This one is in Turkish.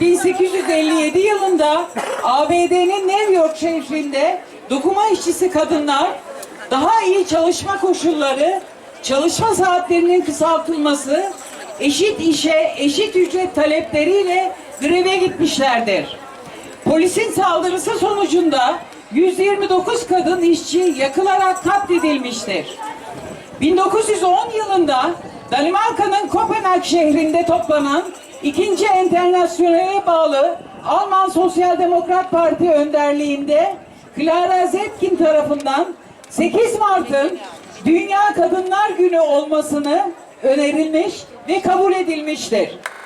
1857 yılında ABD'nin New York şehrinde dokuma işçisi kadınlar daha iyi çalışma koşulları, çalışma saatlerinin kısaltılması, eşit işe, eşit ücret talepleriyle greve gitmişlerdir. Polisin saldırısı sonucunda 129 kadın işçi yakılarak katledilmiştir. 1910 yılında Danimarka'nın Kopenhag şehrinde toplanan ikinci Enternasyonel'e bağlı Alman Sosyal Demokrat Parti önderliğinde Clara Zetkin tarafından 8 Mart'ın Dünya Kadınlar Günü olmasını önerilmiş ve kabul edilmiştir.